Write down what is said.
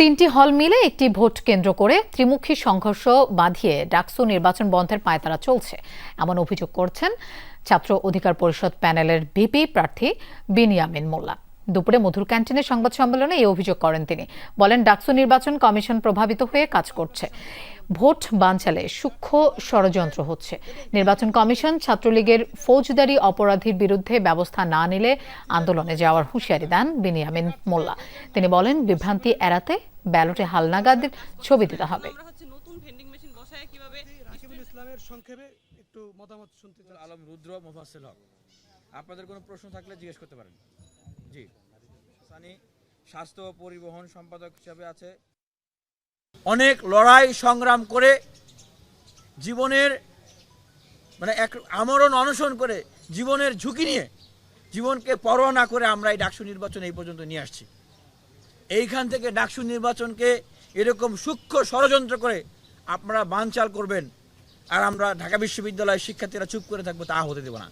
তিনটি হল মিলে একটি ভোট কেন্দ্র করে ত্রিমুখী সংঘর্ষ বাঁধিয়ে ডাকসু নির্বাচন বন্ধের পায়তারা চলছে। এমন অভিযোগ করছেন ছাত্র অধিকার পরিষদ প্যানেলের ভিপি প্রার্থী বিনিয়ামিন মোল্লা। দুপুরে মধুর ক্যান্টিনে সংবাদ সম্মেলনে এই অভিযোগ করেন তিনি। বলেন, ডাকসু নির্বাচন কমিশন প্রভাবিত হয়ে কাজ করছে। ভোট বানচালে সূক্ষ্ম ষড়যন্ত্র হচ্ছে। নির্বাচন কমিশন ছাত্রলীগের ফৌজদারি অপরাধীর বিরুদ্ধে ব্যবস্থা না নিলে আন্দোলনে যাওয়ার হুঁশিয়ারি দেন বিনিয়ামিন মোল্লা। তিনি বলেন বিভ্রান্তি এড়াতে ব্যালটে হালনাগাদের ছবি দিতে হবে। আমরা হচ্ছে নতুন ভেন্ডিং মেশিন বসায় কীভাবে রাকিবুল ইসলামের সংক্ষেপে একটু মতামত শুনতে আলম রুদ্র মোফাসেল হক। আপনাদের কোনো প্রশ্ন থাকলে জিজ্ঞেস করতে পারেন। জি। সানি স্বাস্থ্য পরিবহন সম্পাদক হিসাবে আছে। অনেক লড়াই সংগ্রাম করে জীবনের মানে এক আমরণ অনশন করে জীবনের ঝুঁকি নিয়ে জীবনকে পরোয়া না করে আমরা এই ডাকসু নির্বাচন এই পর্যন্ত নিয়ে আসছি। এইখান থেকে ডাকসু নির্বাচনকে এরকম সূক্ষ্ম ষড়যন্ত্র করে আপনারা বানচাল করবেন আর আমরা ঢাকা বিশ্ববিদ্যালয়ের শিক্ষার্থীরা চুপ করে থাকব তা হতে দেব না।